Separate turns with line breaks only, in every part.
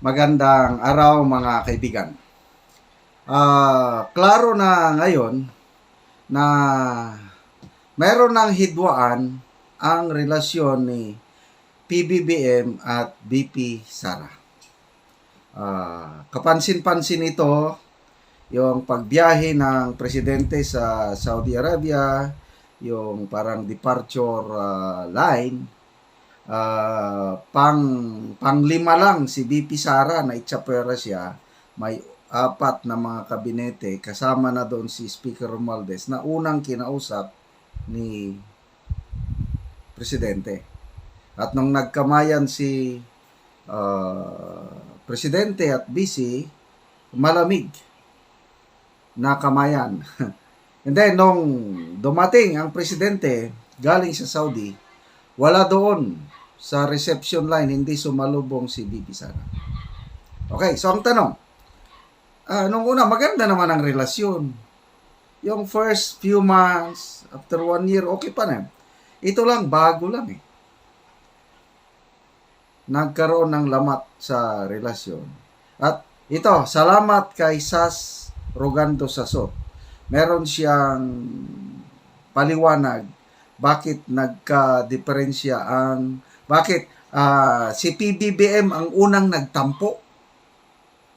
Magandang araw mga kaibigan. Ah, klaro na ngayon na meron ng hidwaan ang relasyon ni PBBM at BP Sara. Ah, kapansin-pansin ito yung pagbiyahe ng presidente sa Saudi Arabia, yung parang departure ah, line Ah, pang panglima lang si BP Sara na itsapwera siya. May apat na mga kabinete kasama na doon si Speaker Romualdez na unang kinausap ni presidente. At nung nagkamayan si ah, presidente at BC malamig na kamayan. And then nung dumating ang presidente galing sa Saudi wala doon sa reception line, hindi sumalubong si BP Sara. Okay, so ang tanong, ah, nung una, maganda naman ang relasyon. Yung first few months, after one year, okay pa na. Ito lang, bago lang eh. Nagkaroon ng lamat sa relasyon. At ito, salamat kay Sas Rogando Sasot. Meron siyang paliwanag bakit nagka-diferensya ang bakit ah, si PBBM ang unang nagtampo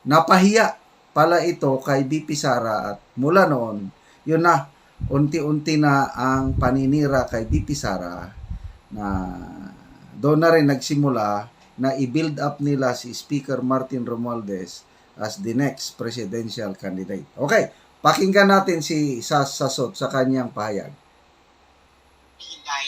napahiya pala ito kay BP Sara at mula noon yun na unti-unti na ang paninira kay BP Sara na doon na rin nagsimula na i-build up nila si Speaker Martin Romualdez as the next presidential candidate. Okay, pakinggan natin si Sas Sasot sa kanyang pahayag.
Pinay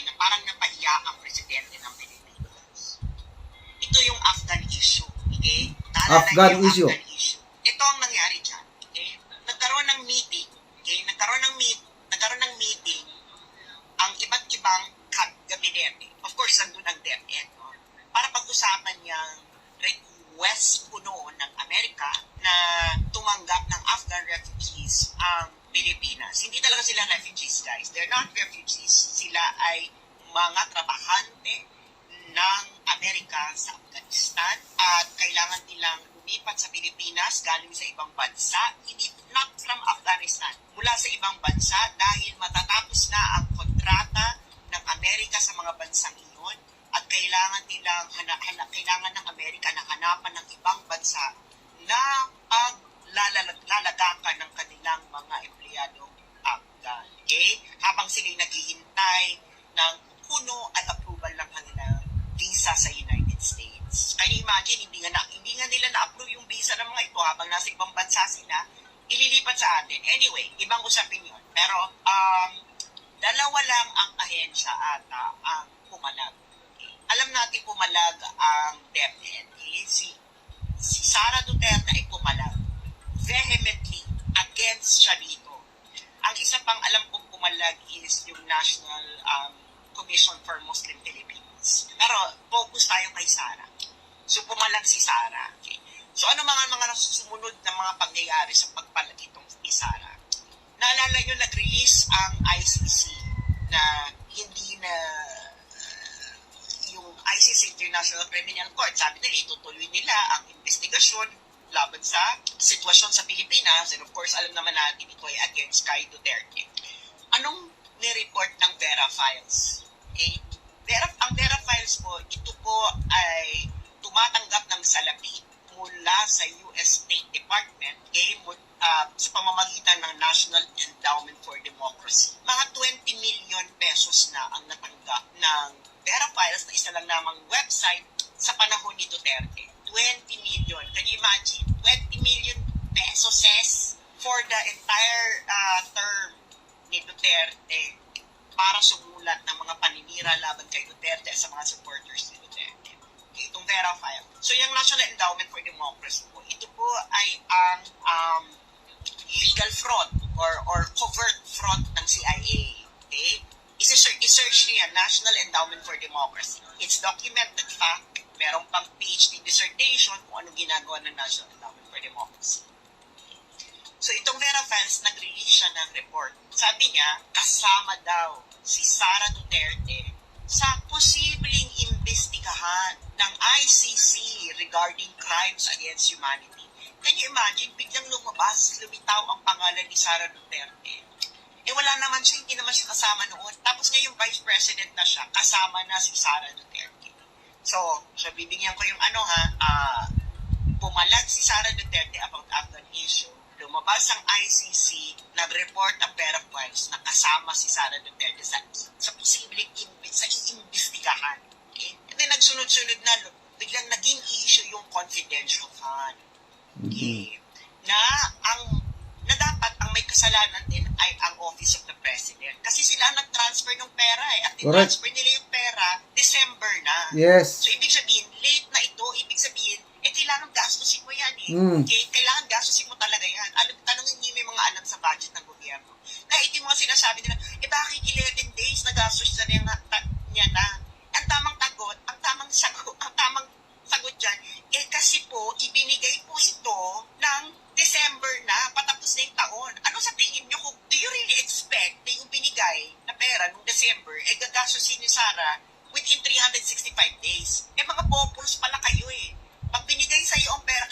Okay? Naalala
Afghan
niyo
issue.
Afghan issue. Ito ang nangyari dyan. Okay? Nagkaroon ng meeting. Okay? Nagkaroon ng meet, nagkaroon ng meeting ang iba't ibang kab- gabinete. Of course, nandun ang DepEd. No? Para pag-usapan niyang request puno ng Amerika na tumanggap ng Afghan refugees ang Pilipinas. Hindi talaga sila refugees, guys. They're not refugees. Sila ay mga trabahante ng Amerika sa Afghanistan at kailangan nilang lumipat sa Pilipinas galing sa ibang bansa, hindi imagine, hindi nga, na, hindi nga nila na-approve yung visa ng mga ito habang nasa ibang bansa sila, ililipat sa atin. Anyway, ibang usapin yun. Pero, um, dalawa lang ang ahensya ata ang pumalag. Alam natin pumalag ang DepEd. Okay? Si, si Sara Duterte ay pumalag vehemently against siya dito. Ang isa pang alam kong pumalag is yung National um, Commission for Muslim Philippines. Pero focus tayo kay Sara. So pumalag si Sara. Okay. So ano mga mga sumunod na mga pangyayari sa pagpalag itong ni Sara? Naalala nyo, nag-release ang ICC na hindi na yung ICC International Criminal Court. Sabi nila, itutuloy nila ang investigasyon laban sa sitwasyon sa Pilipinas and of course alam naman natin ito ay against kay Duterte. Anong ni-report ng Vera Files? Okay? Vera, ang Vera Files po, ito po ay tumatanggap ng salapi mula sa US State Department okay, mu- ah, sa pamamagitan ng National Endowment for Democracy. Mga 20 million pesos na ang natanggap ng Vera Files na isa lang namang website sa panahon ni Duterte. 20 million. Can you imagine? 20 million pesos for the entire uh, term ni Duterte para sumulat ng mga paninira laban kay Duterte sa mga supporters ni Vera file. So yung National Endowment for Democracy po, ito po ay ang um, legal fraud or or covert fraud ng CIA. Okay? Isa-search, i-search niya National Endowment for Democracy. It's documented fact. Meron pang PhD dissertation kung ano ginagawa ng National Endowment for Democracy. So itong Vera Fans, nag-release siya ng report. Sabi niya, kasama daw si Sara Duterte sa posibleng imbestigahan ng ICC regarding crimes against humanity. Can you imagine, biglang lumabas, lumitaw ang pangalan ni Sara Duterte. Eh wala naman siya, hindi naman siya kasama noon. Tapos ngayon vice president na siya, kasama na si Sara Duterte. So, so bibigyan ko yung ano ha, ah, pumalag si Sara Duterte about Afghan issue. Lumabas ang ICC, nag-report ang of files na kasama si Sara Duterte sa, sa posibleng sa iimbestigahan. Then nagsunod-sunod na, biglang naging issue yung confidential fund. Okay? Na ang na dapat ang may kasalanan din ay ang Office of the President. Kasi sila ang nag-transfer ng pera eh. At transfer nila yung pera December na.
Yes.
So, ibig sabihin, late na ito, ibig sabihin, eh, kailangan gastusin mo yan eh.
Mm.
Okay? Kailangan gastusin mo talaga yan. Alam, tanongin niyo yung mga alam sa budget ng gobyerno. Kaya ito yung mga sinasabi nila, eh, bakit 11 days na gastos na niya, ta- niya na? Ang tamang tagot, ang tamang sagot, ang tamang sagot dyan, eh, kasi po, ibinigay po ito ng December na, patapos na yung taon. Ano sa tingin niyo, kung- do you really expect na yung binigay na pera nung December, eh, gagastusin ni Sarah within 365 days? Eh, mga populs pala kayo eh. Pag binigay sa iyo ang pera,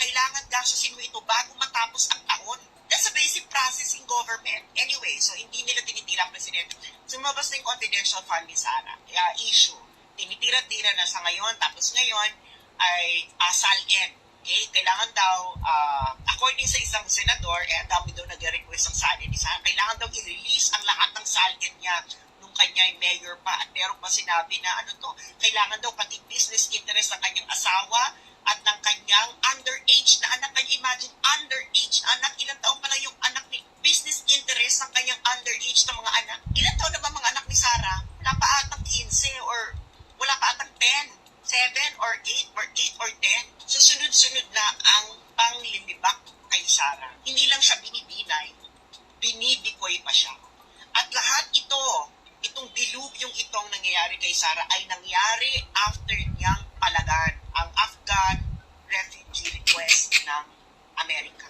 gastusin mo ito bago matapos ang taon. That's a basic process in government. Anyway, so hindi nila tinitira ang presidente. Sumabas na yung confidential fund ni Sarah. Kaya issue. Tinitira-tira na sa ngayon, tapos ngayon ay uh, SALN. Okay? Kailangan daw, ah, according sa isang senador, eh, ang dami daw nag-request ng SALN ni Sarah, kailangan daw i-release ang lahat ng SALN niya nung kanya ay mayor pa at meron pa sinabi na ano to, kailangan daw pati business interest ng kanyang asawa at ng kanyang underage na anak. Can you imagine, underage na anak? Ilang taon pala yung anak ni business interest ng kanyang underage na mga anak? Ilang taon na ba mga anak ni Sarah? Wala pa atang 15 or wala pa atang 10, 7 or 8 or 8 or 10. So sunod-sunod na ang panglilibak kay Sarah. Hindi lang siya binibinay, binibikoy pa siya. At lahat ito, itong dilubyong itong nangyayari kay Sarah ay nangyari after niyang palagan ng Amerika.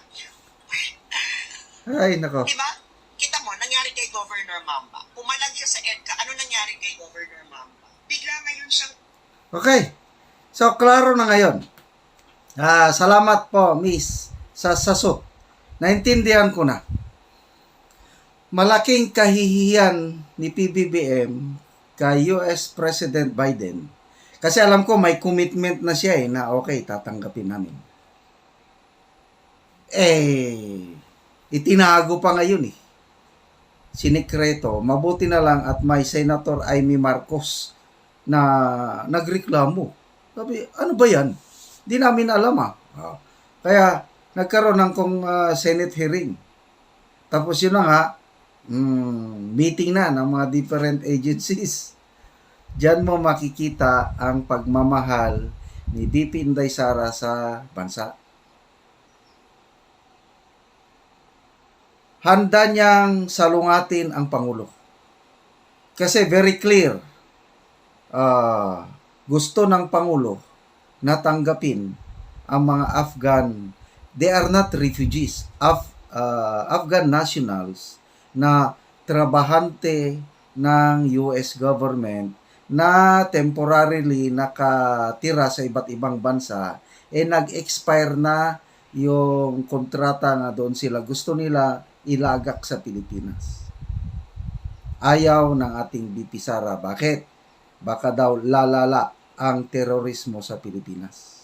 Ay, nako.
Di ba? Kita mo, nangyari kay Governor Mamba. Pumalag siya sa EDCA. Ano nangyari kay Governor Mamba? Bigla ngayon siyang
Okay. So, klaro na ngayon. Ah, salamat po, Miss, sa saso. Naintindihan ko na. Malaking kahihiyan ni PBBM kay US President Biden. Kasi alam ko may commitment na siya eh na okay, tatanggapin namin. Eh, itinago pa ngayon eh. Sinikreto, mabuti na lang at may Senator Amy Marcos na nagreklamo. Sabi, ano ba yan? Di namin alam ah. Ah. Kaya nagkaroon ng kong ah, Senate hearing. Tapos yun nga, mm, meeting na ng mga different agencies. Diyan mo makikita ang pagmamahal ni BP Inday Sara sa bansa. Handa niyang salungatin ang Pangulo. Kasi very clear, ah, gusto ng Pangulo na tanggapin ang mga Afghan, they are not refugees, Af, ah, Afghan nationals na trabahante ng US government na temporarily nakatira sa iba't ibang bansa, eh nag-expire na yung kontrata na doon sila. Gusto nila ilagak sa Pilipinas. Ayaw ng ating BP Sara. Bakit? Baka daw lalala ang terorismo sa Pilipinas.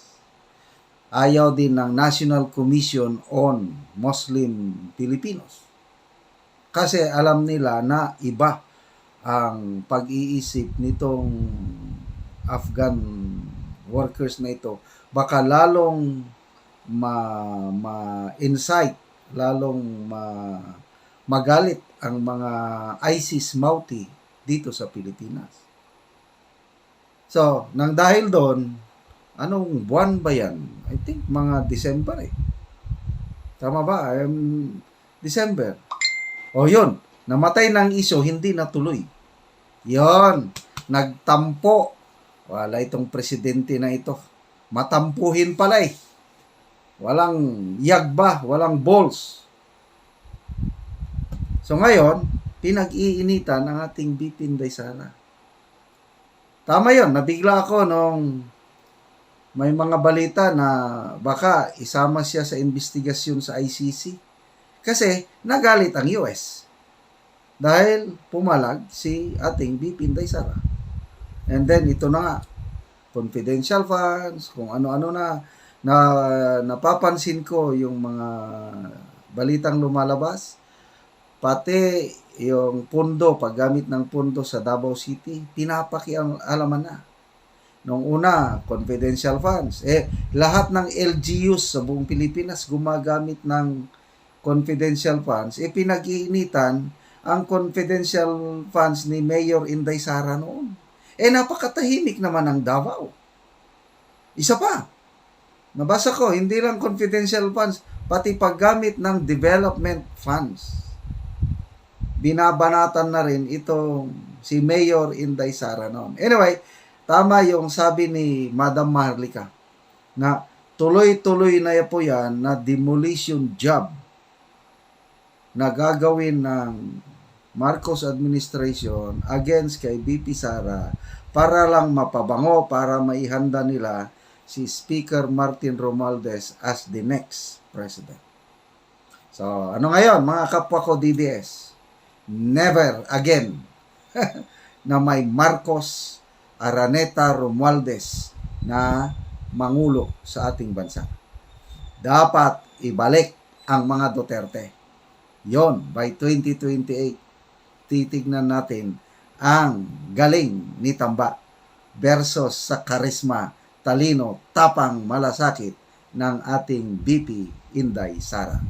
Ayaw din ng National Commission on Muslim Filipinos. Kasi alam nila na iba ang pag-iisip nitong Afghan workers na ito. Baka lalong ma, ma-incite, lalong ma, magalit ang mga ISIS Mauti dito sa Pilipinas. So, nang dahil doon, anong buwan ba yan? I think mga December eh. Tama ba? Um, December. O yun, namatay ng iso, hindi natuloy. Yon, nagtampo. Wala itong presidente na ito. Matampuhin pala eh. Walang yagba, walang balls. So ngayon, pinag-iinitan ang ating BP Inday Sara. Tama yon, nabigla ako nung may mga balita na baka isama siya sa investigasyon sa ICC. Kasi nagalit ang US. Dahil pumalag si ating BP Inday Sara. And then ito na nga, confidential funds, kung ano-ano na, na napapansin ko yung mga balitang lumalabas, pati yung pundo, paggamit ng pundo sa Davao City, pinapakialaman na. Nung una, confidential funds. Eh, lahat ng LGUs sa buong Pilipinas gumagamit ng confidential funds. Eh, pinag-iinitan ang confidential funds ni Mayor Inday Sara noon. Eh, napakatahimik naman ang Davao. Isa pa, nabasa ko, hindi lang confidential funds, pati paggamit ng development funds. Binabanatan na rin itong si Mayor Inday Sara noon. Anyway, tama yung sabi ni Madam Maharlika na tuloy-tuloy na po yan na demolition job na gagawin ng Marcos administration against kay BP Sara para lang mapabango, para maihanda nila si Speaker Martin Romualdez as the next president. So, ano ngayon, mga kapwa ko DDS? Never again na may Marcos Araneta Romualdez na mangulo sa ating bansa. Dapat ibalik ang mga Duterte. Yon, by 2028, titignan natin ang galing ni Tamba versus sa karisma, talino, tapang, malasakit ng ating BP Inday Sara.